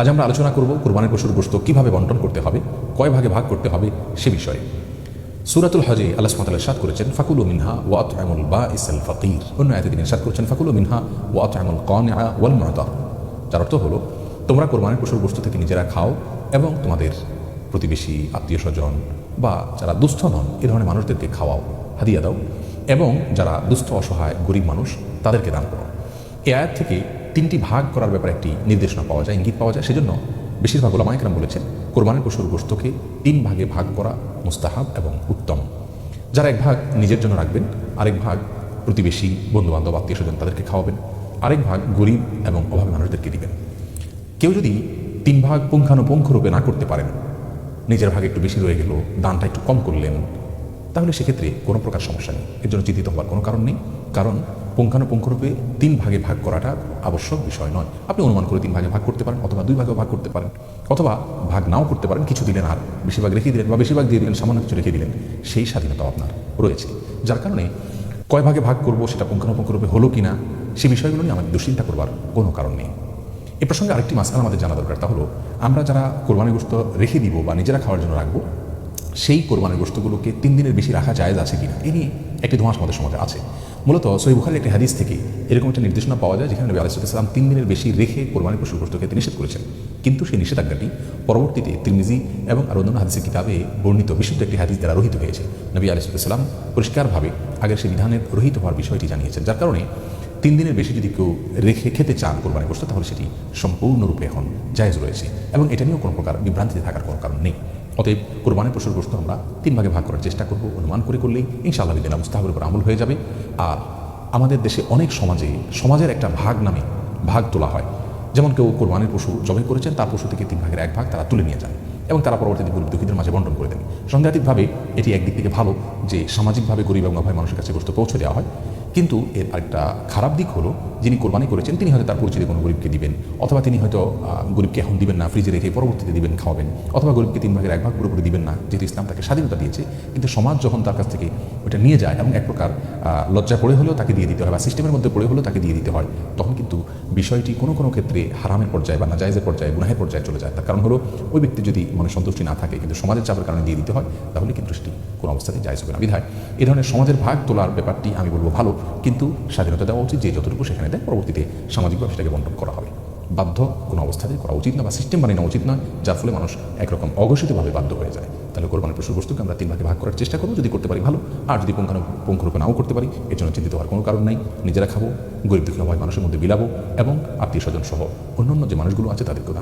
আজ আমরা আলোচনা করব কোরবানির পশুর গোস্ত কীভাবে বন্টন করতে হবে, কয় ভাগে ভাগ করতে হবে সে বিষয়ে। সুরাতুল হজে আল্লাহ সুমাতাল সাদ করেছেন, ফাকুলু মিনহা ওয়াত আমুল বা ইসাল ফকির। অন্য আয়তে তিনি সাদ করেছেন, ফাকুলু মিনহা ওয়াত আমুল কন ওয়াল মহতা যার অর্থ হলো, তোমরা কোরবানির পশুর গোস্ত থেকে নিজেরা খাও এবং তোমাদের প্রতিবেশী আত্মীয় স্বজন বা যারা দুস্থ নন, এ ধরনের মানুষদেরকে খাওয়াও, হাদিয়া দাও এবং যারা দুস্থ, অসহায়, গরিব মানুষ, তাদেরকে দান করো। এ আয়াত থেকে তিনটি ভাগ করার ব্যাপারে একটি নির্দেশনা পাওয়া যায়, ইঙ্গিত পাওয়া যায়। সেজন্য বেশিরভাগ ওলামাইকরাম বলেছেন, কোরবানির পশুর গোস্তকে তিন ভাগে ভাগ করা মুস্তাহাব এবং উত্তম। যারা এক ভাগ নিজের জন্য রাখবেন, আরেক ভাগ প্রতিবেশী, বন্ধুবান্ধব আত্মীয় স্বজন তাদেরকে খাওয়াবেন, আরেক ভাগ গরিব এবং অভাবী মানুষদেরকে দিবেন। কেউ যদি তিন ভাগ পুঙ্খানুপুঙ্খ রূপে না করতে পারেন, নিজের ভাগে একটু বেশি রয়ে গেল, দানটা একটু কম করলেন তাহলে সেক্ষেত্রে কোনো প্রকার সমস্যা নেই। এর জন্য চিন্তিত হওয়ার কোনো কারণ নেই। কারণ পুঙ্খানুপুঙ্খরূপে তিন ভাগে ভাগ করাটা আবশ্যক বিষয় নয়। আপনি অনুমান করে তিন ভাগে ভাগ করতে পারেন অথবা দুই ভাগেও ভাগ করতে পারেন। অথবা ভাগ নাও করতে পারেন, কিছু দিলেন আর বেশিরভাগ রেখে দিলেন বা বেশিরভাগ দিয়ে দিলেন, সামান্য কিছু রেখে দিলেন, সেই স্বাধীনতা আপনার রয়েছে। যার কারণে কয় ভাগে ভাগ করব সেটা পুঙ্খানুপুঙ্খরূপে হলো কি না সে বিষয়গুলো নিয়ে আমাদের দুশ্চিন্তা করবার কোনো কারণ নেই। এ প্রসঙ্গে আরেকটি মাসকাল আমাদের জানা দরকার, তা হলো আমরা যারা কোরবানি গোস্ত রেখে দিব বা নিজেরা খাওয়ার জন্য রাখব সেই কোরবানির গোস্তগুলোকে তিন দিনের বেশি রাখা জায়েজ আছে কিনা, এ নিয়ে একটি ধোঁয়াশ আমাদের সমাজে আছে। মূলত সই বুখারের একটি হাদিস থেকে এরকম একটা নির্দেশনা পাওয়া যায় যেখানে নবী আলাইসালাম তিন দিনের বেশি রেখে কোরবানি পশুর গোস্ত খেতে নিষেধ করেছেন। কিন্তু সেই নিষেধাজ্ঞাটি পরবর্তীতে তিরমিজি এবং আর অন্যান্য হাদিসের কিতাবে বর্ণিত বিশুদ্ধ একটি হাদিস দ্বারা রহিত হয়েছে। নবী আলাইসালাম পরিষ্কারভাবে আগের সেই বিধানের রহিত হওয়ার বিষয়টি জানিয়েছেন, যার কারণে তিন দিনের বেশি যদি কেউ রেখে খেতে চান কোরবানি গোস্ত তাহলে সেটি সম্পূর্ণরূপে এখন জায়েজ রয়েছে এবং এটা নিয়েও কোনো প্রকার বিভ্রান্তিতে থাকার কোনো কারণ নেই। অতএব কোরবানের পশুর গোস্ত আমরা তিন ভাগে ভাগ করার চেষ্টা করব, অনুমান করে করলেই ইনশাআল্লাহ বিদিন মুস্তাহাবের উপর আমল হয়ে যাবে। আর আমাদের দেশে অনেক সমাজে সমাজের একটা ভাগ নামে ভাগ তোলা হয়। যেমন কেউ কোরবানের পশু জবাই করেছেন, তার পশু থেকে তিন ভাগের এক ভাগ তারা তুলে নিয়ে যান এবং তারা পরবর্তীতে গরিব দুঃখীদের মাঝে বন্টন করে দেন। সাংঘাতিকভাবে এটি একদিক থেকে ভালো যে সামাজিকভাবে গরিব এবং অভাব মানুষের কাছে গোস্ত পৌঁছে দেওয়া হয়। কিন্তু এর আরেকটা খারাপ দিক হলো, যিনি কোরবানি করেছেন, তিনি হয়তো তার পরিচিত কোনো গরিবকে দিবেন, অথবা তিনি হয়তো গরিবকে এখন দিবেন না, ফ্রিজে রেখে পরবর্তীতে দিবেন, খাওয়াবেন, অথবা গরিবকে তিন ভাগের এক ভাগ পুরোপুরি দিবেন না, যেহেতু ইসলাম তাকে স্বাধীনতা দিয়েছে, কিন্তু সমাজ যখন তার কাছ থেকে ওটা নিয়ে যায় এবং এক প্রকার লজ্জা পড়ে হলেও তাকে দিয়ে দিতে হয়, বা সিস্টেমের মধ্যে পড়ে হলেও তাকে দিয়ে দিতে হয়, তখন কিন্তু বিষয়টি কোনো কোনো ক্ষেত্রে হারামের পর্যায়ে বা নাজায়জের পর্যায়ে, গুনাহের পর্যায়ে চলে যায়। তার কারণ হলো, ওই ব্যক্তি যদি মনে সন্তুষ্টি না থাকে, কিন্তু সমাজের চাপের কারণে দিয়ে দিতে হয়, তাহলে কিন্তু সেটি কোনো অবস্থাতেই জায়জ হবে না। বিধায় এই ধরনের সমাজের ভাগ তোলার ব্যাপারটি আমি বলব ভালো। কিন্তু স্বাধীনতা দেওয়া উচিত যে যতটুকু সেখানে দেয়, পরবর্তীতে সামাজিকভাবে সেটাকে বন্টন করা হবে। বাধ্য কোনো অবস্থাতেই করা উচিত না বা সিস্টেম বানিয়ে নেওয়া উচিত নয় যার ফলে মানুষ একরকম অঘোষিতভাবে বাধ্য হয়ে যায়। তাহলে কোরবানির পশুর বস্তুকে আমরা তিন ভাগে ভাগ করার চেষ্টা করব, যদি করতে পারি ভালো, আর যদি পুঙ্খানু পুঙ্খরূপে নাও করতে পারি, এর জন্য চিন্তিত হওয়ার কোনো কারণ নাই। নিজেরা খাব, গরিব দুঃখী হয় মানুষের মধ্যে বিলাবো, এবং আত্মীয় স্বজন সহ অন্যান্য যে মানুষগুলো আছে তাদেরকেও